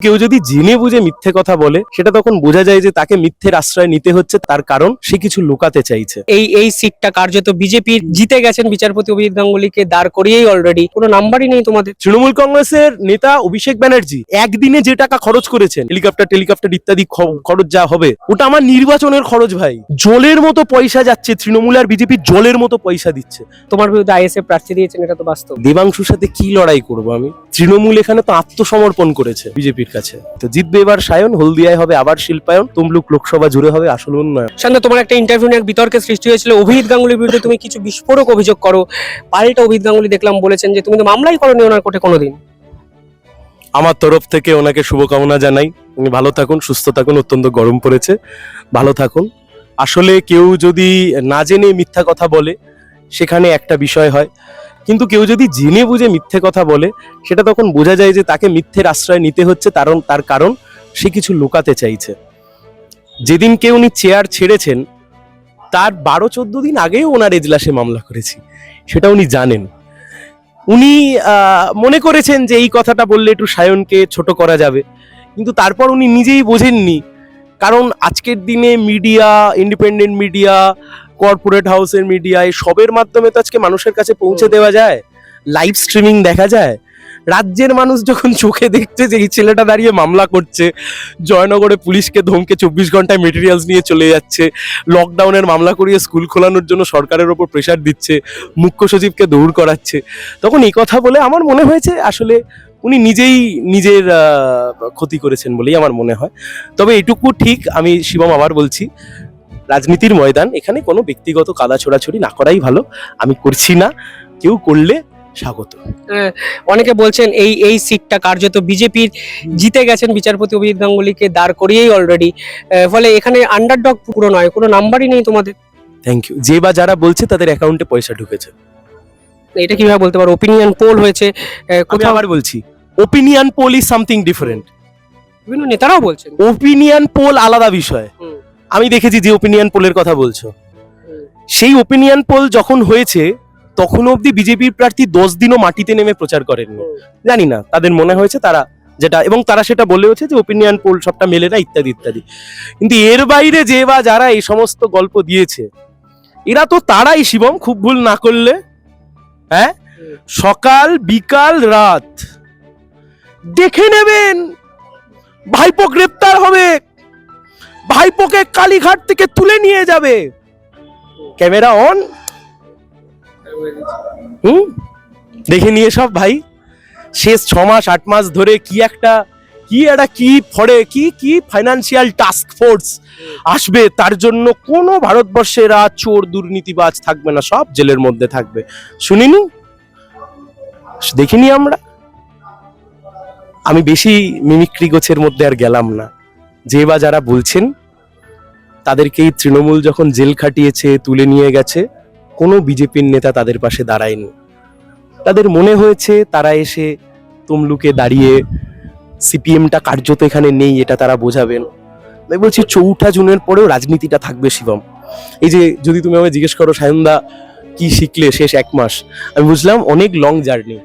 কেউ যদি জেনে বুঝে মিথ্যে কথা বলে সেটা তখন বোঝা যায় যে তাকে মিথ্যের আশ্রয় নিতে হচ্ছে তার কারণ সে কিছু লুকাতে চাইছে। এই এই সিটটা কার্যত বিজেপি জিতে গেছেন বিচারপতি অভিজিৎ গাঙ্গুলিকে দাঁড় করিয়েই অলরেডি কোনো নাম্বারই নেই তোমাদের। তৃণমূল কংগ্রেসের নেতা অভিষেক ব্যানার্জি একদিনে যে টাকা খরচ করেছেন হেলিকপ্টার টেলিকপ্টার ইত্যাদি খরচ যা হবে ওটা আমার নির্বাচনের খরচ ভাই। জলের মতো পয়সা যাচ্ছে তৃণমূল আর বিজেপি জলের মতো পয়সা দিচ্ছে। তোমার বিরুদ্ধে আইএসএফ প্রার্থী দিয়েছেন এটা তো বাস্তব। দেবাংশুর সাথে কি লড়াই করব আমি? তৃণমূল এখানে তো আত্মসমর্পণ করেছে বিজেপির কাছে। তো জিতবে এবার সায়ন হলদিয়ায় হবে আবার শিল্পায়ন তমলুক লোকসভা জুড়ে হবে আসল উন্নয়ন। শান্ত তোমার একটা ইন্টারভিউ নিয়ে বিতর্কের সৃষ্টি হয়েছিল। অভিজিৎ গাঙ্গুলির বিরুদ্ধে তুমি কিছু বিস্ফোরক অভিযোগ করো। পাল্টা অভিজিৎ গাঙ্গুলি দেখলাম বলেছেন যে তুমি তো মামলাই করনি ওনার কোর্টে কোনোদিন। আমার তরফ থেকে ওনাকে শুভকামনা জানাই। উনি ভালো থাকুন সুস্থ থাকুন অত্যন্ত গরম পড়েছে। ভালো থাকুন। আসলে কেউ যদি না জেনে মিথ্যা কথা বলে সেখানে একটা বিষয় হয়। কিন্তু কেউ যদি জেনে বুঝে মিথ্যে কথা বলে, সেটা তখন বোঝা যায় যে তাকে মিথ্যের আশ্রয় নিতে হচ্ছে কারণ তার কারণ সে কিছু লুকাতে চাইছে। যেদিনকে উনি চেয়ার ছেড়েছেন, তার বারো চোদ্দ দিন আগেও ওনার এজলাসে মামলা করেছি, সেটা উনি জানেন। উনি মনে করেছেন যে এই কথাটা বললে একটু সায়নকে ছোট করা যাবে, কিন্তু তারপর উনি নিজেই বোঝেননি। কারণ আজকের দিনে মিডিয়া, ইন্ডিপেন্ডেন্ট মিডিয়া কর্পোরেট হাউসের মিডিয়ায় সবের মাধ্যমে তো আজকে মানুষের কাছে পৌঁছে দেওয়া যায়। লাইভ স্ট্রিমিং দেখা যায়। রাজ্যের মানুষ যখন চোখে দেখছে যে এই ছেলেটা দাঁড়িয়ে মামলা করছে জয়নগরে পুলিশকে ধমকে চব্বিশ ঘন্টায় মেটেরিয়ালস নিয়ে চলে যাচ্ছে লকডাউনের মামলা করিয়ে স্কুল খোলানোর জন্য সরকারের ওপর প্রেশার দিচ্ছে মুখ্য সচিবকে দৌড় করাচ্ছে। তখন এই কথা বলে আমার মনে হয়েছে আসলে উনি নিজেই নিজের ক্ষতি করেছেন বলেই আমার মনে হয়। তবে এটুকু ঠিক আমি শিবম আবার বলছি রাজনীতির ময়দান এখানে কোনো ব্যক্তিগত কাদা ছোড়াছড়ি না করাই ভালো। আমি করছি না কেউ করলে স্বাগত। অনেকে বলছেন এই এই সিটটা কার্যত বিজেপির জিতে গেছেন বিচারপতি অভিজিৎ গাঙ্গুলিকে দাঁড় করিয়েই অলরেডি ফলে এখানে আন্ডারডগ পুরো নয় কোনো নাম্বারই নেই তোমাদের। থ্যাংক ইউ যে বা যারা বলছে তাদের অ্যাকাউন্টে পয়সা ঢুকেছে। এটা কীভাবে বলতে পারো? ওপিনিয়ন পোল হয়েছে কোথাও আবার বলছি opinion poll is something different বিভিন্ন নেতারাও বলছেন। ওপিনিয়ন পোল আলাদা বিষয়। আমি দেখেছি যে ওপিনিয়ন পোলের কথা বলছো। সেই ওপিনিয়ন পোল যখন হয়েছে তখন অবধি বিজেপির প্রার্থী দশ দিনও মাটিতে নেমে প্রচার করেননি। জানি না তাদের মনে হয়েছে তারা যেটা এবং তারা সেটা বলেওছে যে ওপিনিয়ন পোল সবটা মেলে না ইত্যাদি ইত্যাদি। কিন্তু এর বাইরে যে বা যারা এই সমস্ত গল্প দিয়েছে এরা তো তারাই শিবম খুব ভুল না করলে। হ্যাঁ? সকাল বিকাল রাত। দেখে নেবেন ভাইপো গ্রেপ্তার হবে। ভাইপোকে কালীঘাট থেকে তুলে নিয়ে যাবে। Camera on. হুম? দেখে নিয়ে সব ভাই। শেষ ছ মাস, আট মাস ধরে কি একটা কি একটা, কি ফড়ে কি কি ফাইনান্সিয়াল টাস্ক ফোর্স আসবে? তার জন্য কোনো ভারতবর্ষের আর চোর দুর্নীতিবাজ থাকবে না, সব জেলের মধ্যে থাকবে। শুনিনি? দেখিনি আমরা। আমি বেশি মিমিক্রি গোছের মধ্যে আর গেলাম না। যে বা যারা বলছেন, তাদেরকেই তৃণমূল যখন জেল খাটিয়েছে, তুলে নিয়ে গেছে, কোনো বিজেপির নেতা তাদের পাশে দাঁড়ায়নি। তাদের মনে হয়েছে তারা এসে তমলুকে দাঁড়িয়ে সিপিএমটা কার্যত এখানে নেই, এটা তারা বোঝাবেন। আমি বলছি, চৌঠা জুনের পরেও রাজনীতিটা থাকবে শিবম। এই যে যদি তুমি আমাকে জিজ্ঞেস করো, সায়নদা কি শিখলে শেষ এক মাস? আমি বুঝলাম, অনেক লং জার্নি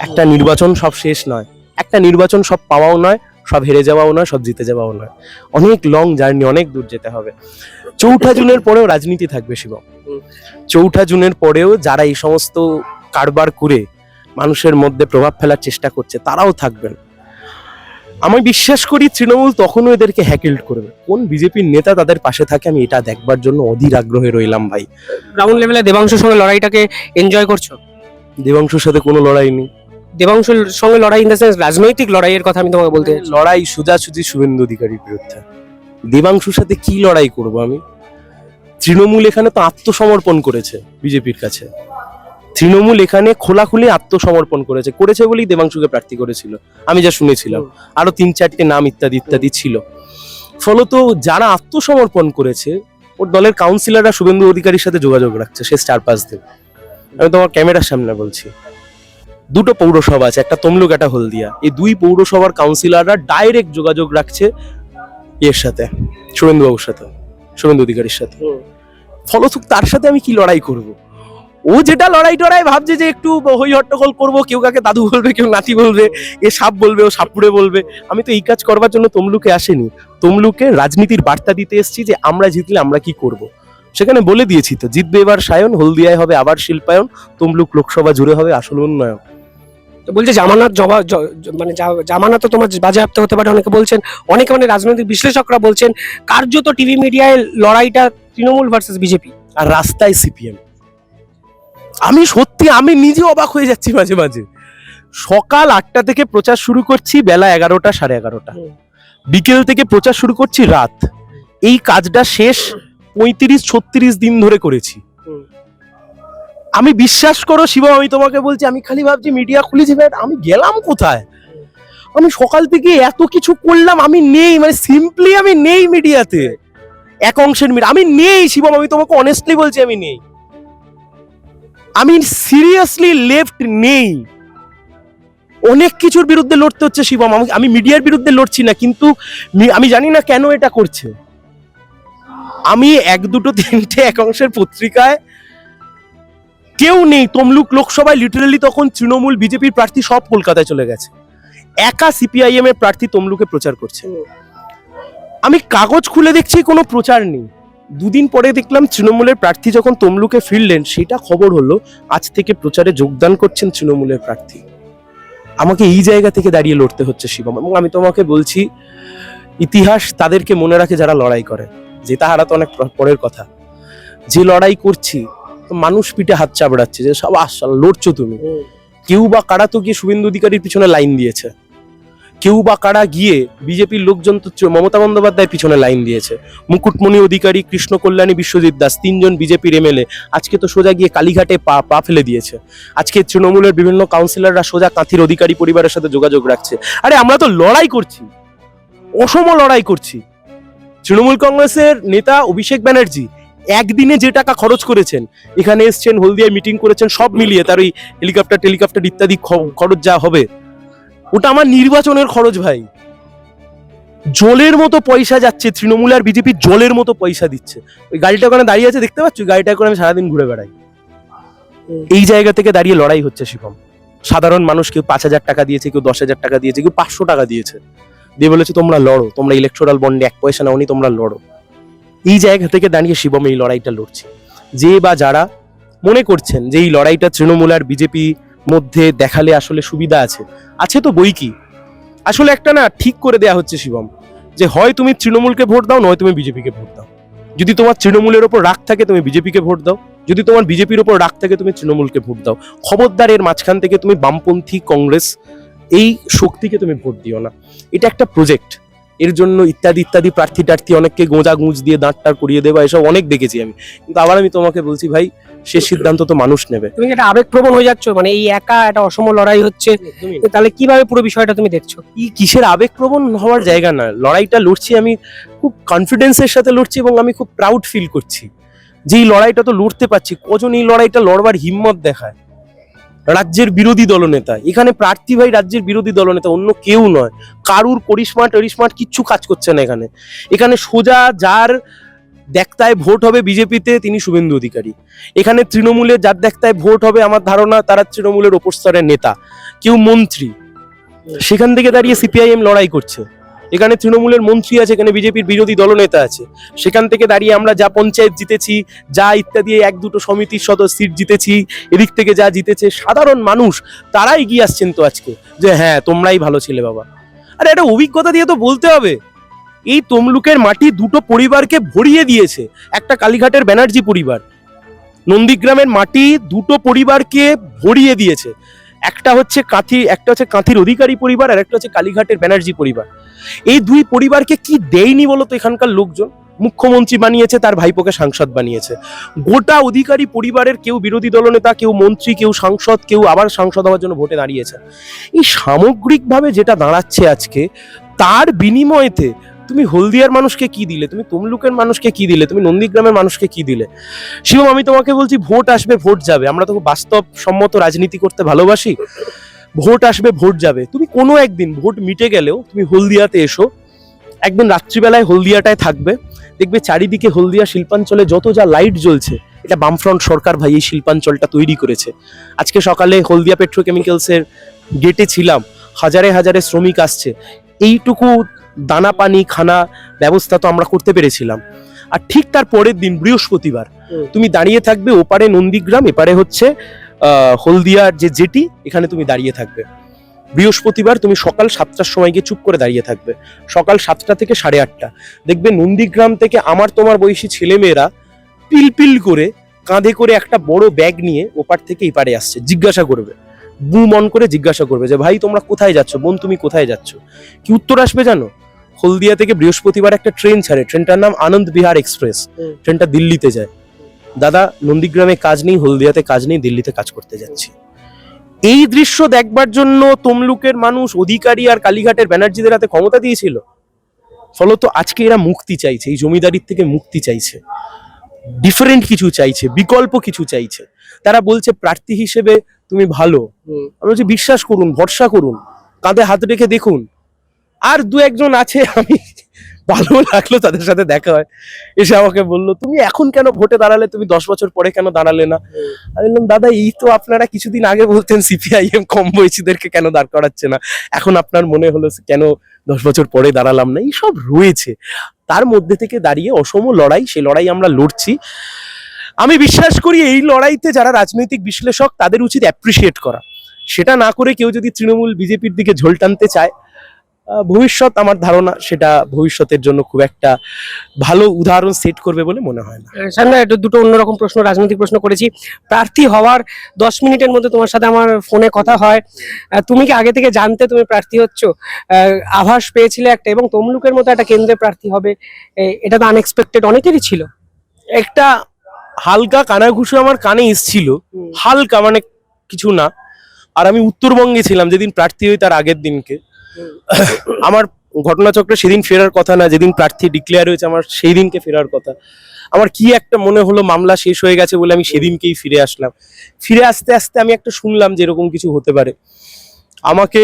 একটা নির্বাচন সব শেষ নয়। একটা নির্বাচন সব পাওয়াও নয় সব হেরে যাওয়াও নয় সব জিতে যাওয়াও নয়। অনেক লং জার্নি অনেক দূর যেতে হবে। চৌঠা জুনের পরেও রাজনীতি থাকবে শিবম। চৌঠা জুনের পরেও যারা এই সমস্ত কারবার করে মানুষের মধ্যে প্রভাব ফেলার চেষ্টা করছে তারাও থাকবেন। আমি বিশ্বাস করি তৃণমূল তখনও এদেরকে হ্যাকেল করবে। কোন বিজেপির নেতা তাদের পাশে থাকে আমি এটা দেখবার জন্য অধীর আগ্রহে রইলাম ভাই। গ্রাউন্ড লেভেলে দেবাংশুর সঙ্গে লড়াইটাকে এনজয় করছ? দেবাংশুর সাথে কোনো লড়াই নেই। দেবাংশুর সঙ্গে লড়াই ইন দ্য সেন্স রাজনৈতিক লড়াইয়ের কথা আমি তোমাকে বলতে। লড়াই সোজাসুজি শুভেন্দু অধিকারীর বিরুদ্ধে। দেবাংশুর সাথে কি লড়াই করব আমি? তৃণমূল এখানে তো আত্মসমর্পণ করেছে বিজেপির কাছে। তৃণমূল এখানে খোলাখুলি আত্মসমর্পণ করেছে। করেছে বলেই দেবাংশুকে প্রার্থী করেছিল। আমি যা শুনেছিলাম। আরও তিন চারটে নাম ইত্যাদি ইত্যাদি ছিল। ফলত যারা আত্মসমর্পণ করেছে ওর দলের কাউন্সিলররা শুভেন্দু অধিকারীর সাথে যোগাযোগ রাখছে সে চার পাঁচ দিন আমি তোমার ক্যামেরার সামনে বলছি। দুটো পৌরসভা আছে একটা তমলুক একটা হলদিয়া। এই দুই পৌরসভার কাউন্সিলররা ডাইরেক্ট যোগাযোগ রাখছে এর সাথে শুভেন্দু বাবুর সাথে শুভেন্দু অধিকারীর সাথে। ফলত তার সাথে আমি কি লড়াই করব? ও যেটা লড়াই টড়াই ভাবছে যে একটু হই হট্টগোল করব কেউ কাকে দাদু বলবে কেউ নাতি বলবে এ সাপ বলবে ও সাপুড়ে বলবে। আমি তো এই কাজ করবার জন্য তমলুকে আসেনি। তমলুকে রাজনীতির বার্তা দিতে এসেছি যে আমরা জিতলে আমরা কি করব। সেখানে বলে দিয়েছি তো জিতবে এবার সায়ন হলদিয়ায় হবে আবার শিল্পায়ন তমলুক লোকসভা জুড়ে হবে আসল উন্নয়ন। বলছে জামানত জবা মানে জা- জামানত তো তোমার বাজেয়াপ্ত হতে পারে অনেকে বলছেন অনেকে মানে রাজনৈতিক বিশ্লেষকরা বলছেন কার্যত টিভি মিডিয়ায় লড়াইটা তৃণমূল ভার্সেস বিজেপি আর রাস্তায় সিপিএম আমি সত্যি আমি নিজে অবাক হয়ে যাচ্ছি মাঝে মাঝে। সকাল আটটা থেকে প্রচার শুরু করছি বেলা এগারোটা সাড়ে এগারোটা। বিকেল থেকে প্রচার শুরু করছি রাত। এই কাজটা শেষ পঁয়ত্রিশ ছত্রিশ দিন ধরে করেছি। আমি বিশ্বাস করো শিবম আমি তোমাকে বলছি, আমি খালি ভাবছি মিডিয়া খুলেছি আমি গেলাম কোথায়? আমি সকাল থেকে এত কিছু করলাম, আমি নেই মানে সিম্পলি আমি নেই মিডিয়াতে এক অংশের মিডিয়া আমি নেই শিবম আমি তোমাকে অনেস্টলি বলছি, আমি নেই। আমি সিরিয়াসলি লেফট নেই। অনেক কিছুর বিরুদ্ধে লড়তে হচ্ছে শিবম আমি- আমি মিডিয়ার বিরুদ্ধে লড়ছি না, কিন্তু আমি জানি না কেন এটা করছে। আমি এক, দুটো, তিনটে, এক অংশের পত্রিকায় কেউ নেই, তমলুক লোকসভায় লিটারালি তখন তৃণমূল বিজেপির প্রার্থী সব কলকাতায় চলে গেছে। একা সিপিআইএম এর প্রার্থী তমলুকে প্রচার করছে। আমি কাগজ খুলে দেখছি, কোনো প্রচার নেই। দুদিন পরে দেখলাম তৃণমূলের প্রার্থী যখন তমলুকে ফিরলেন, সেটা খবর হলো, আজ থেকে প্রচারে যোগদান করছেন তৃণমূলের প্রার্থী। আমাকে এই জায়গা থেকে দাঁড়িয়ে লড়তে হচ্ছে শিবম, এবং আমি তোমাকে বলছি, ইতিহাস তাদেরকে মনে রাখে যারা লড়াই করে জেতা হারা তো অনেক পরের কথা। যে লড়াই করছি তো মানুষ পিঠে হাত চাপড়াচ্ছে যে সব আসল লড়ছো তুমি। কেউ বা কারা তো গিয়ে শুভেন্দু অধিকারীর পিছনে লাইন দিয়েছে? কেউ বা কারা গিয়ে বিজেপির লোকজন তো মমতা বন্দ্যোপাধ্যায়ের পিছনে লাইন দিয়েছে? মুকুটমণি অধিকারী কৃষ্ণ কল্যাণী বিশ্বজিৎ দাস তিনজন বিজেপির এমএলএ আজকে তো সোজা গিয়ে কালীঘাটে পা পা ফেলে দিয়েছে। আজকে তৃণমূলের বিভিন্ন কাউন্সিলররা সোজা কাঁথির অধিকারী পরিবারের সাথে যোগাযোগ রাখছে। আরে আমরা তো লড়াই করছি। অসম লড়াই করছি। তৃণমূল কংগ্রেসের নেতা অভিষেক ব্যানার্জি একদিনে যে টাকা খরচ করেছেন, এখানে এসছেন, হলদিয়ায় মিটিং করেছেন, সব মিলিয়ে তার ওই হেলিকপ্টার টেলিকপ্টার ইত্যাদি খরচ যা হবে, ওটা আমার নির্বাচনের খরচ ভাই। জলের মতো পয়সা যাচ্ছে, তৃণমূল আর বিজেপি জলের মতো পয়সা দিচ্ছে। ওই গাড়িটা ওখানে দাঁড়িয়ে আছে, দেখতে পাচ্ছ? গাড়িটা করে আমি সারাদিন ঘুরে বেড়াই। এই জায়গা থেকে দাঁড়িয়ে লড়াই হচ্ছে শিবম। সাধারণ মানুষ কেউ পাঁচ হাজার টাকা দিয়েছে, কেউ দশ হাজার টাকা দিয়েছে, কেউ পাঁচশো টাকা দিয়েছে। দিয়ে বলেছে, তোমরা লড়ো, তোমরা ইলেকট্রাল বন্ডে এক পয়সা নাওনি, তোমরা লড়ো। এই জায়গা থেকে দাঁড়িয়ে শিবম এই লড়াইটা লড়ছে। যে বা যারা মনে করছেন যে এই লড়াইটা তৃণমূল আর বিজেপি মধ্যে দেখালে আসলে সুবিধা আছে আছে তো বই কি? আসলে একটা না ঠিক করে দেয়া হচ্ছে শিবম, যে হয় তুমি তৃণমূলকে ভোট দাও, নয় তুমি বিজেপিকে ভোট দাও। যদি তোমার তৃণমূলের ওপর রাগ থাকে, তুমি বিজেপিকে ভোট দাও। যদি তোমার বিজেপির ওপর রাগ থাকে, তুমি তৃণমূলকে ভোট দাও। খবরদার এর মাঝখান থেকে তুমি বামপন্থী কংগ্রেস, এই শক্তিকে তুমি ভোট দিও না। এটা একটা প্রজেক্ট এর জন্য ইত্যাদি ইত্যাদি প্রার্থী টার্থী অনেককে গোঁজা গুঁজ দিয়ে দাঁড়টার করিয়ে দেওয়া এসব অনেক দেখেছি আমি। কিন্তু আবার আমি তোমাকে বলছি ভাই সে সিদ্ধান্ত তো মানুষ নেবে। তুমি কি একটা আবেগপ্রবণ হয়ে যাচ্ছ? মানে এই একা একটা অসম লড়াই হচ্ছে তাহলে কীভাবে পুরো বিষয়টা তুমি দেখছ? কি কিসের আবেগপ্রবণ হওয়ার জায়গা না। লড়াইটা লড়ছি আমি খুব কনফিডেন্সের সাথে লড়ছি এবং আমি খুব প্রাউড ফিল করছি। যে এই লড়াইটা তো লড়তে পারছি কজন এই লড়াইটা লড়বার হিম্মত দেখায়? রাজ্যের বিরোধী দলনেতা। এখানে প্রার্থী ভাই রাজ্যের বিরোধী দলনেতা, অন্য কেউ নয়। কারুর করিসমা টরিসমাট কিচ্ছু কাজ করছে না এখানে। এখানে সোজা যার দেখতায় ভোট হবে বিজেপিতে, তিনি শুভেন্দু অধিকারী। এখানে তৃণমূলে যার দেখতায় ভোট হবে, আমার ধারণা তারা তৃণমূলের ওপর স্তরের নেতা। কেউ মন্ত্রী। সেখান থেকে দাঁড়িয়ে সিপিআইএম লড়াই করছে। এখানে তৃণমূলের মন্ত্রী আছে, এখানে বিজেপির বিরোধী দলনেতা আছে। সেখান থেকে দাঁড়িয়ে আমরা যা পঞ্চায়েত জিতেছি, যা ইত্যাদি, এক দুটো সমিতির সদস্য সিট জিতেছি, এদিক থেকে যা জিতেছে সাধারণ মানুষ তারা এগিয়ে আসছেন তো আজকে। যে হ্যাঁ তোমরাই ভালো ছিলে বাবা। আরে একটা অভিজ্ঞতা দিয়ে তো বলতে হবে। এই তমলুকের মাটি দুটো পরিবারকে ভরিয়ে দিয়েছে। একটা কালীঘাটের ব্যানার্জি পরিবার। নন্দীগ্রামের মাটি দুটো পরিবারকে ভরিয়ে দিয়েছে। একটা হচ্ছে কাঁথি, একটা হচ্ছে কাঁথির অধিকারী পরিবার আর একটা হচ্ছে কালীঘাটের ব্যানার্জি পরিবার। এই দুই পরিবারকে কি দেয়নি বলতো এখানকার লোকজন? মুখ্যমন্ত্রী বানিয়েছে, তার ভাইপোকে সাংসদ বানিয়েছে। গোটা অধিকারী পরিবারের কেউ বিরোধী দলনেতা, কেউ মন্ত্রী, কেউ সাংসদ, কেউ আবার সাংসদ হওয়ার জন্য ভোটে দাঁড়িয়েছে। এই সামগ্রিকভাবে যেটা দাঁড়াচ্ছে আজকে, তার বিনিময়েতে তুমি হলদিয়ার মানুষকে কি দিলে? তুমি তমলুকের মানুষকে কি দিলে? তুমি নন্দীগ্রামের মানুষকে কি দিলে? শিবম, আমি তোমাকে বলছি, ভোট আসবে, ভোট যাবে। আমরা তো বাস্তব সম্মত রাজনীতি করতে ভালোবাসি। ভোট আসবে, ভোট যাবে। তুমি কোনো একদিন ভোট মিটে গেলেও তুমি হলদিয়াতে এসো। একদিন রাত্রিবেলায় হলদিয়াটায় থাকবে। দেখবে চারিদিকে হলদিয়া শিল্পাঞ্চলে যত যা লাইট জ্বলছে, এটা বামফ্রন্ট সরকার ভাই এই শিল্পাঞ্চলটা তৈরি করেছে। আজকে সকালে হলদিয়া পেট্রোকেমিক্যালসের গেটে ছিলাম। হাজারে হাজারে শ্রমিক আসছে। এইটুকু দানা পানি খানা ব্যবস্থা তো আমরা করতে পেরেছিলাম। আর ঠিক তার পরের দিন বৃহস্পতিবার তুমি দাঁড়িয়ে থাকবে ওপারে নন্দীগ্রাম এপারে হচ্ছে আহ, হলদিয়ার যে জেটি এখানে তুমি দাঁড়িয়ে থাকবে। বৃহস্পতিবার তুমি সকাল সাতটার সময় গিয়ে চুপ করে দাঁড়িয়ে থাকবে। সকাল সাতটা থেকে সাড়ে আটটা। দেখবে নন্দীগ্রাম থেকে আমার তোমার বয়সী ছেলেমেয়েরা পিল পিল করে কাঁধে করে একটা বড় ব্যাগ নিয়ে ওপার থেকে এপারে আসছে জিজ্ঞাসা করবে। বু মন করে জিজ্ঞাসা করবে যে ভাই তোমরা কোথায় যাচ্ছ? বোন তুমি কোথায় যাচ্ছ? কি উত্তর আসবে জানো? হলদিয়া থেকে বৃহস্পতিবার একটা ট্রেন ছাড়ে। ট্রেনটার নাম আনন্দ বিহার এক্সপ্রেস। ট্রেনটা দিল্লিতে যায়। দাদা নন্দীগ্রামে কাজ নেই হলদিয়াতে কাজ নেই দিল্লিতে কাজ করতে যাচ্ছি। এই দৃশ্য দেখবার জন্য তমলুকের মানুষ অধিকারী আর কালীঘাটের ব্যানার্জিদের হাতে ক্ষমতা দিয়েছিল। ফলত আজকে এরা মুক্তি চাইছে এই জমিদারির থেকে মুক্তি চাইছে। ডিফারেন্ট কিছু চাইছে বিকল্প কিছু চাইছে। তারা বলছে প্রার্থী হিসেবে তুমি ভালো। আমি বলছি বিশ্বাস করুন ভরসা করুন। কাঁধে হাত রেখে দেখুন। আর দু একজন আছে, আমি ভালো লাগল তাদের সাথে দেখা হয়। এসে আমাকে বলল, তুমি এখন কেন ভোটে দাঁড়ালে? তুমি দশ বছর পরে কেন দাঁড়ালে না? আমি বললাম, দাদা, এই তো আপনারা কিছুদিন আগে বলতেন সিপিআইএম কম বয়সীদেরকে কেন দাঁড় করাচ্ছে না। এখন আপনার মনে হলো কেন দশ বছর পরে দাঁড়ালাম না? এই সব রয়েছে। তার মধ্যে থেকে দাঁড়িয়ে অসম লড়াই, সেই লড়াই আমরা লড়ছি। আমি বিশ্বাস করি এই লড়াইতে যারা রাজনৈতিক বিশ্লেষক, তাদের উচিত অ্যাপ্রিসিয়েট করা। সেটা না করে কেউ যদি তৃণমূল, বিজেপির দিকে ঝোল টানতে চায় ভবিষ্যৎ আমার ধারণা সেটা ভবিষ্যতের জন্য খুব একটা ভালো উদাহরণ সেট করবে বলে মনে হয় না। সামনে একটু দুটো অন্যরকম প্রশ্ন রাজনৈতিক প্রশ্ন করেছি। প্রার্থী হওয়ার দশ মিনিটের মধ্যে তোমার সাথে আমার ফোনে কথা হয়। তুমি কি আগে থেকে জানতে তুমি প্রার্থী হচ্ছ? আভাস পেয়েছিলে একটা এবং তমলুকের মতো একটা কেন্দ্রে প্রার্থী হবে। এটা তো আনএক্সপেক্টেড অনেকেরই ছিল। একটা হালকা কানাঘুষো আমার কানে এসছিল। হালকা মানে কিছু না। আর আমি উত্তরবঙ্গে ছিলাম যেদিন প্রার্থী হই তার আগের দিনকে। আমার ঘটনাচক্রে সেদিন ফেরার কথা না, যেদিন প্রার্থী ডিক্লেয়ার হয়েছে আমার সেই দিনকে ফেরার কথা। আমার কি একটা মনে হলো, মামলা শেষ হয়ে গেছে বলে আমি সেদিনকেই ফিরে আসলাম। ফিরে আসতে আসতে আমি একটা শুনলাম যে এরকম কিছু হতে পারে। আমাকে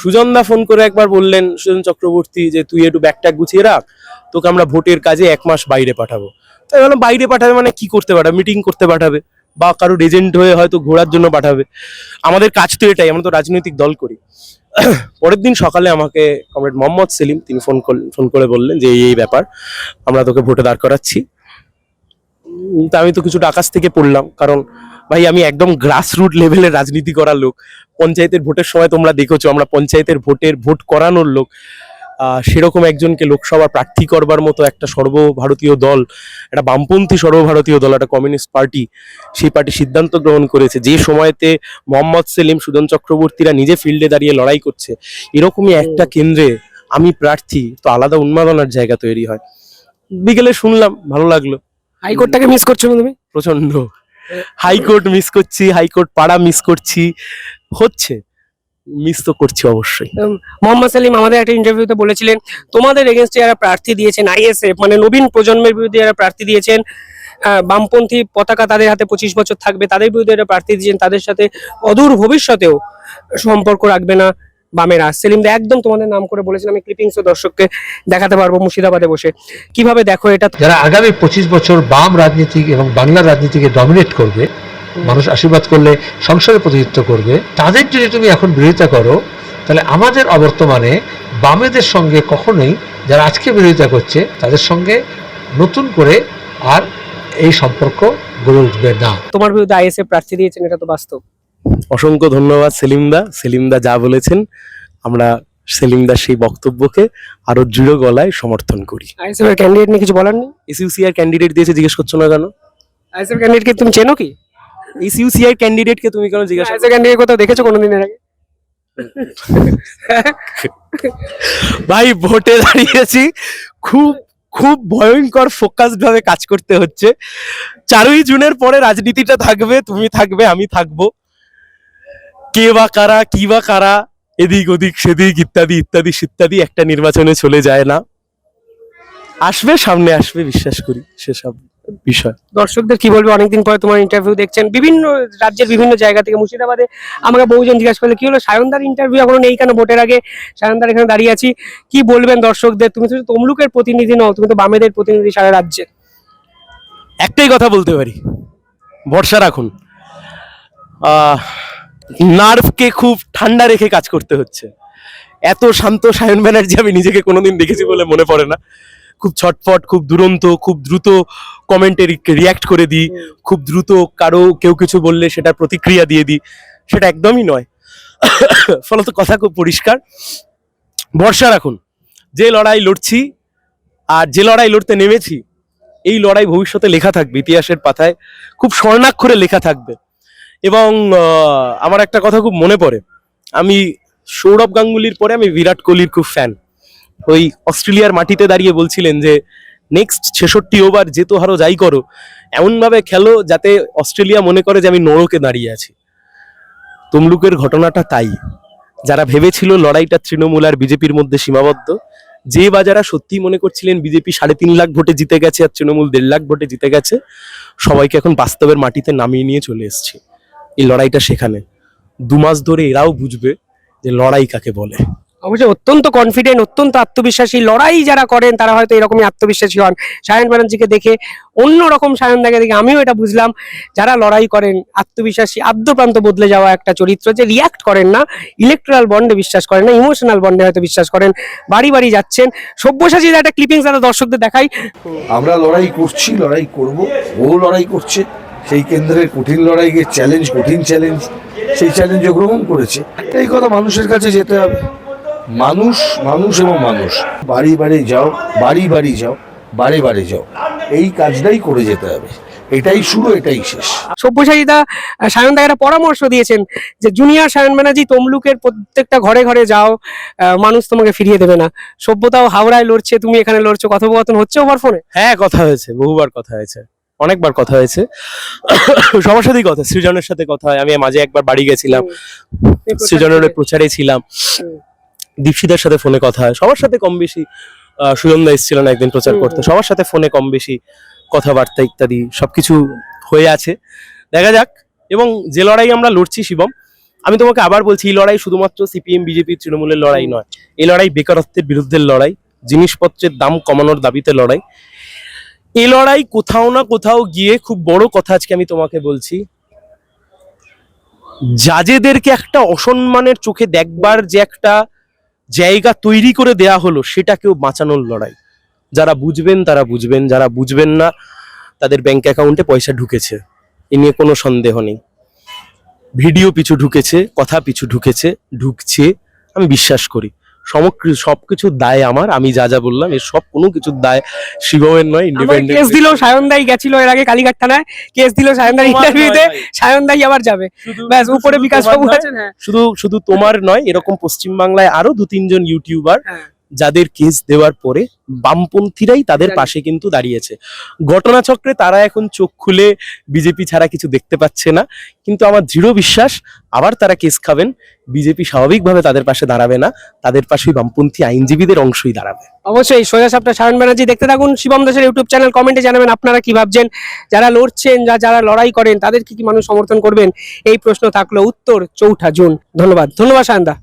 সুজনদা ফোন করে একবার বললেন, সুজন চক্রবর্তী, যে তুই একটু ব্যাগটা গুছিয়ে রাখ, তোকে আমরা ভোটের কাজে এক মাস বাইরে পাঠাবো। তাই বললাম বাইরে পাঠাবে মানে কি করতে পাঠাবে? মিটিং করতে পাঠাবে। বা কারও এজেন্ট হয়ে হয়তো ঘোরার জন্য পাঠাবে। আমাদের কাজ তো এটাই, আমরা তো রাজনৈতিক দল করি। পরের দিন সকালে আমাকে কমরেড মোহাম্মদ সেলিম, তিনি ফোন ফোন করে বললেন যে, এই ব্যাপার, আমরা তোকে ভোটে দাঁড় করাচ্ছি। তা আমি তো কিছুটা আকাশ থেকে পড়লাম, কারণ ভাই, আমি একদম গ্রাসরুট লেভেলের রাজনীতি করার লোক। পঞ্চায়েতের ভোটের সময় তোমরা দেখেছ, আমরা পঞ্চায়েতের ভোটের, ভোট করানোর লোক। সেরকম একজনকে লোকসভা প্রার্থী করবার মতো একটা সর্বভারতীয় দল একটা বামপন্থী সর্বভারতীয় দল একটা কমিউনিস্ট পার্টি সেই পার্টি সিদ্ধান্ত গ্রহণ করেছে। যে সময়তে মোহাম্মদ সেলিম সুজন চক্রবর্তীরা নিজে ফিল্ডে দাঁড়িয়ে লড়াই করছে এরকমই একটা কেন্দ্রে আমি প্রার্থী তো আলাদা উন্মাদনার জায়গা তৈরি হয়। বিকেলে শুনলাম ভালো লাগল। হাইকোর্টটাকে মিস করছ না তুমি? প্রচণ্ড হাইকোর্ট মিস করছি হাইকোর্ট পাড়া মিস করছি। হচ্ছে। মিস তো করছি অবশ্যই। মোহাম্মদ সালিম আমাদের একটা ইন্টারভিউতে বলেছিলেন তোমাদের এগেনস্টে যারা প্রার্থী দিয়েছেন আইএসএফ মানে নবীন প্রজন্মের বিরুদ্ধে যারা প্রার্থী দিয়েছেন বামপন্থী পতাকা তাদের হাতে পঁচিশ বছর থাকবে তাদের বিরুদ্ধে যারা প্রার্থী দিয়েছেন তাদের সাথে অদূর ভবিষ্যতেও সম্পর্ক রাখবে না বামেরা। সেলিম দা একদম তোমাদের নাম করে বলেছেন আমি ক্লিপিংস দর্শককে দেখাতে পারব মুর্শিদাবাদে বসে। কীভাবে দেখো এটা? যারা আগামী পঁচিশ বছর বাম রাজনীতি এবং বাংলা রাজনীতিকে ডমিনেট করবে মানুষ আশীর্বাদ করলে সংসারে প্রতিনিধিত্ব করবে। তাদের যদি তুমি এখন বিরোধিতা করো তাহলে আমাদের অবর্তমানে বামেদের সঙ্গে কখনোই যারা আজকে বিরোধিতা করছে তাদের সঙ্গে নতুন করে আর এই সম্পর্ক গড়ে উঠবে না। তোমার বিরুদ্ধে আইএসএফ প্রার্থী দিয়েছেন এটা তো বাস্তব। অসংখ্য ধন্যবাদ সেলিমদা। সেলিমদা যা বলেছেন আমরা সেলিমদার সেই বক্তব্যকে আরও দৃঢ় গলায় সমর্থন করি। আইএসএফ এর ক্যান্ডিডেট নিয়ে কিছু বলার নেই? এসইউসিআর ক্যান্ডিডেট দিয়েছে জিজ্ঞেস করছ না কেন? আইএসএফ ক্যান্ডিডেটকে তুমি চেনো কি? এসইউসিআর ক্যান্ডিডেটকে তুমি কেন জিজ্ঞাসা আইএসএফ ক্যান্ডিডেট কোথাও দেখেছ কোনোদিনের আগে? ভাই ভোটে দাঁড়িয়েছি। খুব খুব ভয়ঙ্কর ফোকাসড ভাবে কাজ করতে হচ্ছে। চারই জুনের পরে রাজনীতিটা থাকবে তুমি থাকবে আমি থাকব। কে বা কারা কি বা কারা এদিক ওদিক সেদিক ইত্যাদি ইত্যাদি ইত্যাদি একটা নির্বাচনে চলে যায় না। আসবে সামনে আসবে বিশ্বাস করি সেসব বিষয়। দর্শকদের কি বলবে? অনেকদিন পরে তোমার ইন্টারভিউ দেখছেন। বিভিন্ন রাজ্যের বিভিন্ন জায়গা থেকে মুর্শিদাবাদে আমাকে বহুজন জিজ্ঞাসা করলে কি হলো? সায়নদার ইন্টারভিউ এখনও নেই কেন? ভোটের আগে সায়নদার এখানে দাঁড়িয়ে আছি। কি বলবেন দর্শকদের? তুমি তো তমলুকের প্রতিনিধি নও তুমি তো বামেদের প্রতিনিধি সারা রাজ্যে। একটাই কথা বলতে পারি। ভরসা রাখুন। নার্ভকে খুব ঠান্ডা রেখে কাজ করতে হচ্ছে। এত শান্ত সায়ন ব্যানার্জি আমি নিজেকে কোনোদিন দেখেছি বলে মনে পড়ে না। খুব ছটফট খুব দুরন্ত খুব দ্রুত কমেন্টে রিয়াক্ট করে দিই খুব দ্রুত কারও কেউ কিছু বললে সেটার প্রতিক্রিয়া দিয়ে দিই সেটা একদমই নয়। ফলত কথা খুব পরিষ্কার। ভরসা রাখুন যে লড়াই লড়ছি আর যে লড়াই লড়তে নেমেছি এই লড়াই ভবিষ্যতে লেখা থাকবে ইতিহাসের পাতায় খুব স্বর্ণাক্ষরে লেখা থাকবে। এবং আমার একটা কথা খুব মনে পড়ে। আমি সৌরভ গাঙ্গুলির পরে আমি বিরাট কোহলির খুব ফ্যান ওই অস্ট্রেলিয়ার মাটিতে দাঁড়িয়ে বলছিলেন যে, নেক্সট ছেষট্টি ওভার যেতো হারো যাই করো। এমনভাবে খেলো যাতে অস্ট্রেলিয়া মনে করে যে আমি নরকে দাঁড়িয়ে আছি। তমলুকের ঘটনাটা তাই। যারা ভেবেছিল লড়াইটা তৃণমূল আর বিজেপির মধ্যে সীমাবদ্ধ, যে বা যারা সত্যি মনে করছিলেন বিজেপি সাড়ে তিন লাখ ভোটে জিতে গেছে আর তৃণমূল দেড় লাখ ভোটে জিতে গেছে, সবাইকে এখন বাস্তবের মাটিতে নামিয়ে নিয়ে চলে এসছে। এই লড়াইটা সেখানে। দু মাস ধরে এরাও বুঝবে যে লড়াই কাকে বলে। অবশ্যই অত্যন্ত কনফিডেন্ট অত্যন্ত আত্মবিশ্বাসী। লড়াই যারা করেন, তারা হয়তো এরকমই আত্মবিশ্বাসী হন। সায়ন ব্যানার্জিকে দেখে অন্যরকম সায়ন দাকে দেখে আমিও এটা বুঝলাম। যারা লড়াই করেন, আত্মবিশ্বাসী, আদ্যপ্রান্ত বদলে যাওয়া একটা চরিত্র যে রিয়াক্ট করেন না ইলেকট্রাল বন্ডে বিশ্বাস করেন না ইমোশনাল বন্ডে হয়তো বিশ্বাস করেন, বাড়ি বাড়ি যাচ্ছেন। সব্যসাচী একটা ক্লিপিংস যারা দর্শকদের দেখাই। আমরা লড়াই করছি, লড়াই করব, ও লড়াই করছে, সেই কেন্দ্রের কঠিন লড়াইকে চ্যালেঞ্জ কঠিন চ্যালেঞ্জ সেই চ্যালেঞ্জও গ্রহণ করেছে। এই কথা মানুষের কাছে যেতে হবে। মানুষ মানুষ এবং মানুষ। বাড়ি বাড়ি যাও বাড়ি বাড়ি যাও বাড়ি বাড়ি যাও। এই কাজটাই করে যেতে হবে। এটাই শুরু এটাই শেষ। সব্যসাচীদা সায়ন দা একটা পরামর্শ দিয়েছেন যে জুনিয়র সায়ন ব্যানার্জি তমলুকের প্রত্যেকটা ঘরে ঘরে যাও আহ, মানুষ তোমাকে ফিরিয়ে দেবে না। সভ্যতাও হাওড়ায় লড়ছে তুমি এখানে লড়ছো। কথোপকথন হচ্ছে ওভার ফোনে? হ্যাঁ কথা হয়েছে বহুবার কথা হয়েছে অনেকবার কথা হয়েছে। সবার সাথেই কথা সৃজনের সাথে কথা হয়। আমি মাঝে একবার বাড়ি গেছিলাম সৃজনের প্রচারে ছিলাম। দীপশিদার সাথে ফোনে কথা হয়। সবার সাথে কম বেশি সুজনদা এসেছিলেন একদিন প্রচার করতে। সবার সাথে ফোনে কম বেশি কথাবার্তা ইত্যাদি সবকিছু হয়ে আছে। দেখা যাক। এবং যে লড়াই আমরা লড়ছি শিবম আমি তোমাকে আবার বলছি এই লড়াই শুধুমাত্র সিপিএম বিজেপি তৃণমূলের লড়াই নয়। এই লড়াই বেকারত্বের বিরুদ্ধে লড়াই জিনিসপত্রের দাম কমানোর দাবিতে লড়াই। এই লড়াই কোথাও না কোথাও গিয়ে খুব বড় কথা আজকে আমি তোমাকে বলছি। জাজেদেরকে একটা অসম্মানের চোখে দেখবার যে একটা জায়গা তৈরি করে দেয়া হলো, সেটাকেও বাঁচানোর লড়াই। যারা বুঝবেন, তারা বুঝবেন। যারা বুঝবেন না, তাদের ব্যাংক অ্যাকাউন্টে পয়সা ঢুকেছে। এ নিয়ে কোনো সন্দেহ নেই। ভিডিও পিছু ঢুকেছে, কথা পিছু ঢুকেছে, ঢুকছে, আমি বিশ্বাস করি। সমগ্র সবকিছুর দায় আমার আমি যা যা বললাম এর সব কোনো কিছুর দায় শিবমের নয় কেস ইন্ডিপেন্ডেন্ট দিল সায়ন দায় গেছিল এর আগে কালীঘাট থানায়। কেস দিল সায়ন দাই ইন্টারভিউতে সায়ন দাই আবার যাবে। ব্যাস উপরে বিকাশ বাবু আছেন হ্যাঁ। শুধু শুধু তোমার নয় এরকম পশ্চিম বাংলায় আরও দু তিনজন ইউটিউবার হ্যাঁ। যাদের কেস দেওয়ার পরে বামপন্থীরাই তাদের পাশে কিন্তু দাঁড়িয়েছে। ঘটনাচক্রে তারা এখন চোখ খুলে বিজেপি ছাড়া কিছু দেখতে পাচ্ছে না। কিন্তু আমার দৃঢ় বিশ্বাস আবার তারা কেস খাবেন বিজেপি স্বাভাবিকভাবে তাদের পাশে দাঁড়াবে না। তাদের পাশেই বামপন্থী আইনজীবীদের অংশই দাঁড়াবে। অবশ্যই সোজা সাপটা সায়ন ব্যানার্জি দেখতে থাকুন শিবম দাসের ইউটিউব চ্যানেল কমেন্টে জানাবেন আপনারা কি ভাবছেন। যারা লড়ছেন যা যারা লড়াই করেন তাদের কি কি মানুষ সমর্থন করবেন? এই প্রশ্ন থাকল উত্তর চৌঠা জুন। ধন্যবাদ। ধন্যবাদ সায়ন দা।